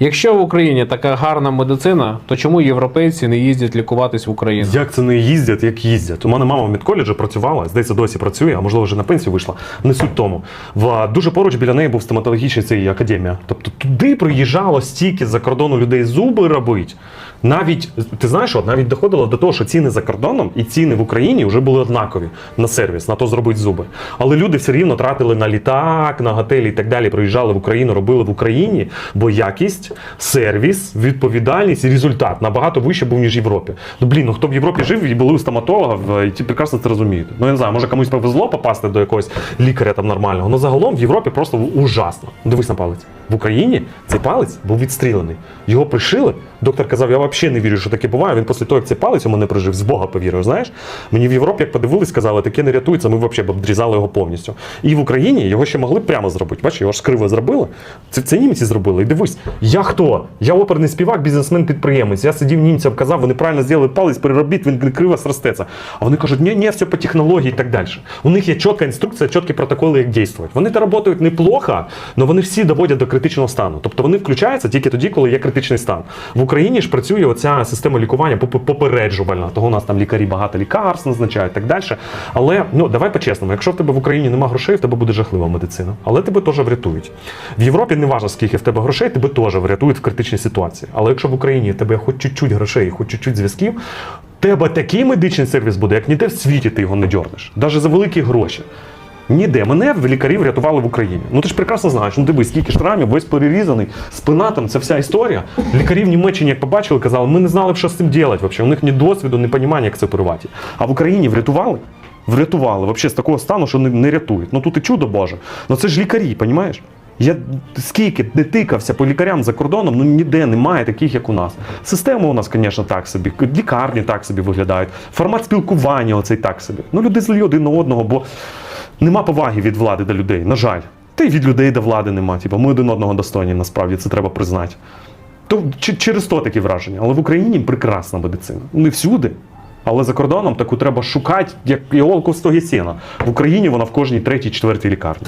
Якщо в Україні така гарна медицина, то чому європейці не їздять лікуватись в Україну? Як це не їздять, як їздять? У мене мама в медколеджі працювала, здається, досі працює, а можливо вже на пенсію вийшла. Не суть тому. В дуже поруч біля неї був стоматологічний цей академія. Тобто туди приїжджало стільки за кордону людей зуби робить. Навіть ти знаєш, от навіть доходило до того, що ціни за кордоном і ціни в Україні вже були однакові на сервіс, на то зробить зуби. Але люди все рівно тратили на літак, на готелі і так далі. Приїжджали в Україну, робили в Україні, бо якість, сервіс, відповідальність і результат набагато вище був ніж в Європі. Ну блін, ну хто в Європі жив і були у стоматолога, ті прекрасно це розуміють. Ну я не знаю, може комусь повезло попасти до якогось лікаря там нормального. Ну загалом в Європі просто ужасно. Ну, Дивись на палець. В Україні цей палець був відстрілений. Його пришили. Доктор казав, я взагалі не вірю, що таке буває. Він після того, як цей палець у мене прижив, з Бога повірив. Знаєш, мені в Європі, як подивились, сказали, таке не рятується, ми взагалі б обдрізали його повністю. І в Україні його ще могли прямо зробити. Бачиш, його ж криво зробили. Це, це німці зробили. І дивись, я хто? Я оперний співак, бізнесмен-підприємець. Я сидів німцям, казав, вони правильно зробили палець, переробіть, він криво зростеться. А вони кажуть, ні, ні, все по технології і так далі. У них є чітка інструкція, чіткі протоколи, як діяти. Вони та працюють неплохо, але вони всі доводять до критичного стану. Тобто вони включаються тільки тоді, коли є критичний стан. В Україні ж працює оця система лікування поп- попереджувальна. Того у нас там лікарі багато лікарств назначають і так далі. Але ну давай по-чесному, якщо в тебе в Україні немає грошей, в тебе буде жахлива медицина. Але тебе теж врятують. В Європі не важливо, скільки в тебе грошей, тебе теж врятують в критичній ситуації. Але якщо в Україні тебе хоч чуть-чуть грошей, хоч чуть-чуть зв'язків, тебе такий медичний сервіс буде, як ніде в світі ти його не дьорнеш, навіть за великі гроші. Ніде мене лікарі врятували в Україні. Ну ти ж прекрасно знаєш. Ну дивись, скільки шрамів, весь перерізаний, спина там, це вся історія. Лікарі в Німеччині, як побачили, казали, ми не знали, що з цим робити. Взагалі. У них ні досвіду, ні розуміння, як це оперувати. А в Україні врятували? Врятували взагалі з такого стану, що не, не рятують. Ну тут і чудо Боже. Ну це ж лікарі, розумієш? Я скільки не тикався по лікарям за кордоном, ну ніде немає таких, як у нас. Система у нас, звісно, так собі, лікарні так собі виглядають, формат спілкування оцей так собі. Ну люди злі один на одного, бо нема поваги від влади до людей, на жаль. Та й від людей до влади нема. Типу, ми один одного достойні, насправді, це треба признати. То через то такі враження. Але в Україні прекрасна медицина. Не всюди. Але за кордоном таку треба шукати, як іолку сіна. В Україні вона в кожній третій, четвертій лікарні.